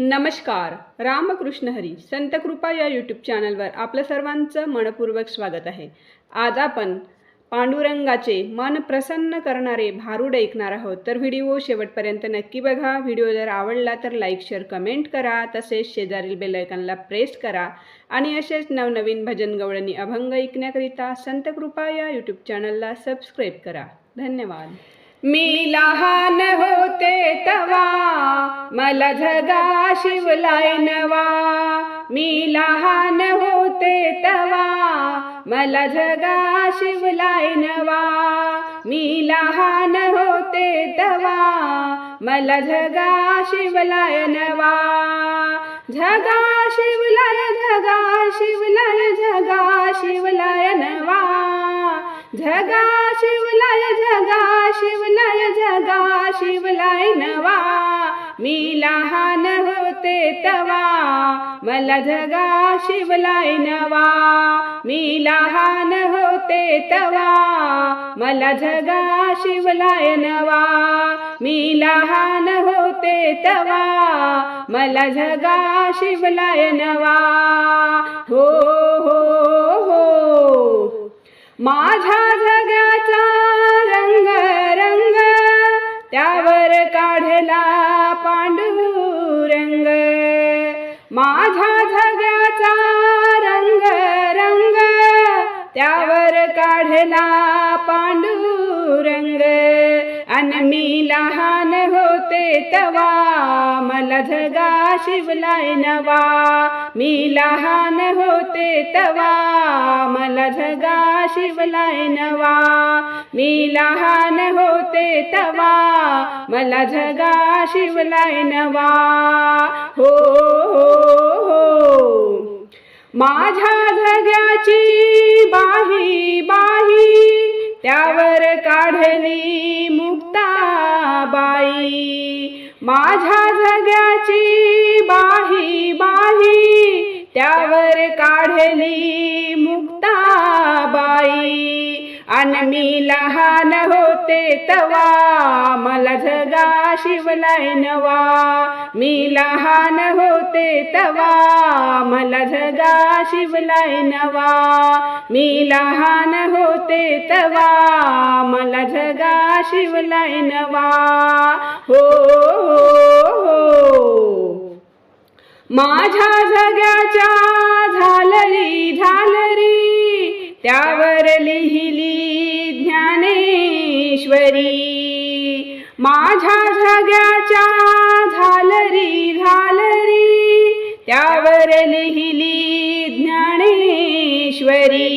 नमस्कार रामकृष्ण हरी संतकृपा या यूट्यूब चॅनलवर आपलं सर्वांचं मनपूर्वक स्वागत आहे. आज आपण पांडुरंगाचे मन प्रसन्न करणारे भारूड ऐकणार आहोत. तर व्हिडिओ शेवटपर्यंत नक्की बघा. व्हिडिओ जर आवडला तर लाईक शेअर कमेंट करा. तसेच शेजारील बेलायकनला प्रेस करा. आणि असेच नवनवीन भजन गवळणी अभंग ऐकण्याकरिता संतकृपा या यूट्यूब चॅनलला सबस्क्राईब करा. धन्यवाद. मी लहान होते तवा मला जगा शिवलाय नवा. मी लहान होते तवा मला जगा शिवलाय नवा. मी लहान होते तवा मला जगा शिवलाय नवा. झगा शिवलाय झगा शिवलाय झगा शिवलाय नवा. झगा शिवलाय झगा शिवलाय जगा शिवलाय नवा. मी लहान होते तवा. मला जगा शिवलाय नवा. मी लहान होते तवा. मला जगा शिवलाय नवा. मी लहान होते तवा. मला जगा शिवलाय नवा. हो त्यावर काढला पांडुरंग. माझ्या झग्याचा रंग रंग. त्यावर काढला पांडुरंग. अन मी लहान होते तवा मला जगा शिवलाय नवा. मी लहान होते तवा मला जगा शिवलाय नवा. मी लहान होते तवा मला जगा शिवलाय नवा. हो हो हो. माझ्या जगाची बाही बाही त्यावर काढली माझ्या जगाची बाही बाही त्यावर काढली मुक्ताबाई. आणि मी लहान होते तवा मला शिवलाय नवा मी लहान होते तवा मला जगा शिवलाय नवा मी लहान होते तवा मला जगा शिवलाय नवा हो हो हो. माझ्या जगाच्या झालरी झालरी त्यावर लिहिली ज्ञानेश्वरी. माझ्या जगाच्या झालरी झालरी त्यावर लिहिली ज्ञानेश्वरी.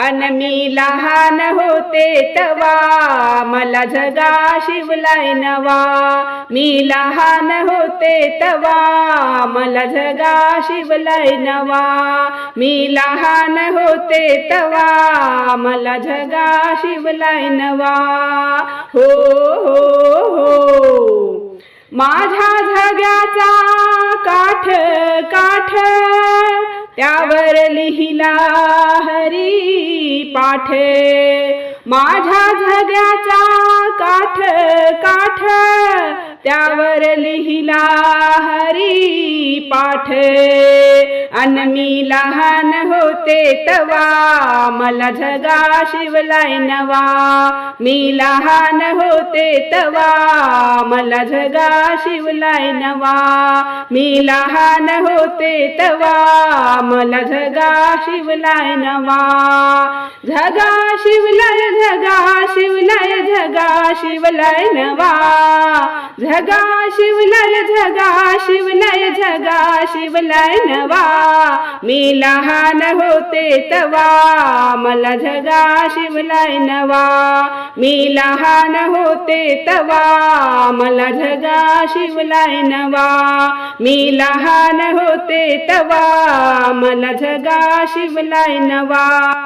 अन मी लहान होते तवा मला जगा शिवलाय नवा. मी लहान होते तवा मला जगा शिवलाय नवा. मी लहान होते तवा मला जगा शिवलाय नवा. हो हो हो. माझ्या झग्याचा काठ काठ त्यावर लिहिला हरी पाठे. माझ्या झग्याचा काठ काठ. त्यावर लिहिला हरी पाठे. अन मी लहान होते तवा मला जगा शिवलाय नवा. मी लहान होते तवा मला जगा शिवलाय नवा. मी लहान होते तवा मला जगा शिवलाय नवा. झगा शिवलाय झगा शिवलाय झगा शिवलाय नवा. झगा शिवलाय झगा शिवलाय झगा शिवलाय नवा. मी लहान होते तवा मला झगा शिवलाय नवा. मी लहान होते तवा मला झगा शिवलाय नवा. मी लहान होते तवा मला झगा शिवलाय नवा.